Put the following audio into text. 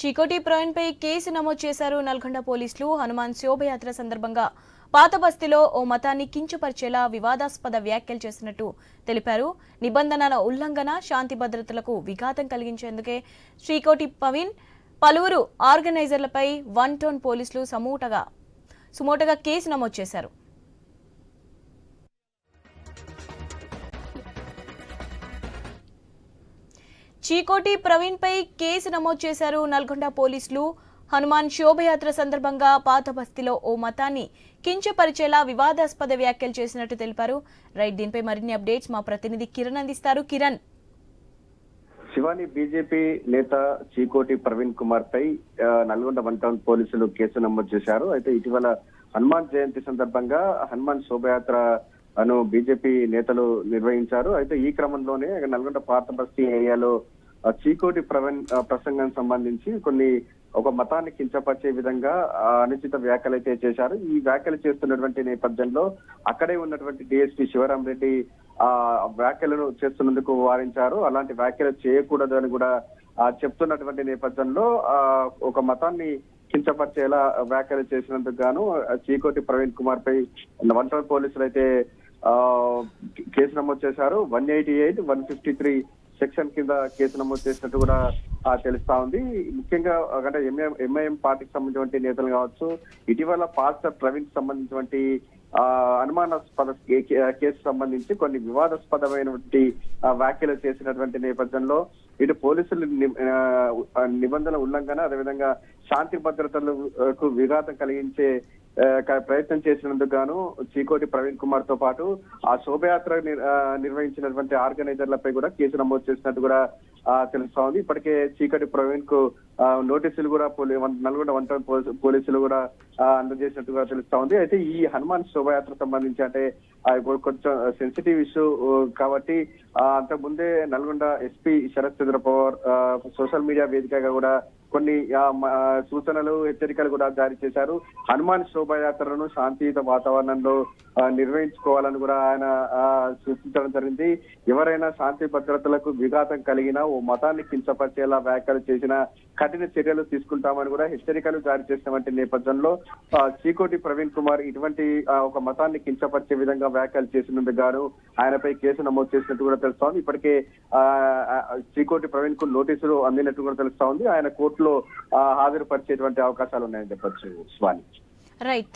Chikoti ప్రవీణ్పై case నమోదు చేశారు నల్గొండ పోలీసులు. హనుమాన్ శోభయాత్ర సందర్భంగా పాత బస్తీలో ఓ మతాన్ని కించపరిచేలా వివాదాస్పద వ్యాఖ్యలు చేసినట్టు తెలిపారు. నిబంధనల ఉల్లంఘన శాంతి భద్రతలకు విఘాతం కలిగించేందుకే శ్రీకోటి ప్రవీణ్ పలువురు ఆర్గనైజర్లపై వన్ టౌన్ పోలీసులు సమూటగా సుమోటగా కేసు నమోదు చేశారు. చీకోటి ప్రవీణ్ పై కేసు నమోదు చేశారు నల్గొండ పోలీసులు. హనుమాన్ శోభయాత్ర సందర్భంగా పాత బస్తీలో ఓ మతాన్ని కించపరిచేలా వివాదాస్పద వ్యాఖ్యలు చేసినట్టు తెలిపారు. రైట్ దీనిపై మరిన్ని అప్డేట్స్ మా ప్రతినిధి కిరణ్ అందిస్తారు. కిరణ్. శివాని బీజేపీ నేత చీకోటి ప్రవీణ్ కుమార్ పై నల్గొండ వన్ టౌన్ పోలీసులు కేసు నమోదు చేశారు. అయితే ఇటీవల హనుమాన్ జయంతి సందర్భంగా హనుమాన్ శోభయాత్ర అను బీజేపీ నేతలు నిర్వహించారు. అయితే ఈ క్రమంలోనే నల్గొండ పాత బస్తీ ఏరియాలో చీకోటి ప్రవీణ్ ఆ, ప్రసంగం సంబంధించి కొన్ని ఒక మతాన్ని కించపరిచే విధంగా అనుచిత వ్యాఖ్యలు అయితే చేశారు. ఈ వ్యాఖ్యలు చేస్తున్నటువంటి నేపథ్యంలో అక్కడే ఉన్నటువంటి డిఎస్పీ శివరాం రెడ్డి ఆ వ్యాఖ్యలను చేస్తున్నందుకు వారించారు. అలాంటి వ్యాఖ్యలు చేయకూడదు అని కూడా ఆ, చెప్తున్నటువంటి నేపథ్యంలో ఆ ఒక మతాన్ని కించపరిచేలా వ్యాఖ్యలు చేసినందుకు గాను చీకోటి ప్రవీణ్ కుమార్ పై వన్ టౌన్ పోలీసులు అయితే ఆ కేసు నమోదు చేశారు. One eighty eight one fifty three section కింద కేసు నమోదు చేసినట్టు కూడా తెలుస్తా ఉంది. ముఖ్యంగా అంటే ఎంఐఎం ఎంఐఎం పార్టీకి సంబంధించిన నేతలు కావచ్చు ఇటీవల పాస్టర్ ప్రవీణ్ సంబంధించినటువంటి అనుమానాస్పద కే- కేసు సంబంధించి కొన్ని వివాదాస్పదమైనటువంటి వ్యాఖ్యలు చేసినటువంటి నేపథ్యంలో ఇటు పోలీసులు ని- నిబంధనల ఉల్లంఘన అదేవిధంగా శాంతి భద్రతలకు విఘాతం కలిగించే ప్రయత్నం చేసినందుకు గాను చీకోటి ప్రవీణ్ కుమార్తో పాటు ఆ శోభయాత్ర ఆ, నిర్వహించినటువంటి ఆర్గనైజర్లపై కూడా కేసు నమోదు చేసినట్టు కూడా ఆ, తెలుస్తా ఉంది ఇప్పటికే చీకటి ప్రవీణ్కు నోటీసులు కూడా నల్గొండ వన్ టౌన్ పోలీసులు కూడా అందజేసినట్టు అందజేసినట్టుగా తెలుస్తా ఉంది అయితే ఈ హనుమాన్ శోభయాత్ర సంబంధించి అంటే ఆ, కొంచెం సెన్సిటివ్ ఇష్యూ కాబట్టి అంతకు అంతకుముందే నల్గొండ ఎస్పీ శరత్ చంద్ర పవార్ ఆ, సోషల్ మీడియా వేదికగా కూడా కొన్ని ఆ, సూచనలు హెచ్చరికలు కూడా జారీ చేశారు. హనుమాన్ శోభయాత్రను శాంతియుత వాతావరణంలో నిర్వహించుకోవాలని కూడా ఆయన ఆ, సూచించడం జరిగింది. ఎవరైనా శాంతి భద్రతలకు విఘాతం కలిగిన ఓ మతాన్ని కించపరిచేలా వ్యాఖ్యలు చేసిన కఠిన చర్యలు తీసుకుంటామని కూడా హెచ్చరికలు జారీ చేసినటువంటి నేపథ్యంలో చీకోటి ప్రవీణ్ కుమార్ ఇటువంటి ఒక మతాన్ని కించపరిచే విధంగా వ్యాఖ్యలు చేసినందుకు గాను ఆయనపై కేసు నమోదు చేసినట్టు కూడా తెలుస్తోంది. ఇప్పటికే ఆ, చీకోటి ప్రవీణ్కు నోటీసులు అందినట్టు కూడా తెలుస్తా ఉంది ఆయన కోర్టులో హాజరుపరిచేటువంటి అవకాశాలు ఉన్నాయని చెప్పొచ్చు స్వామి. రైట్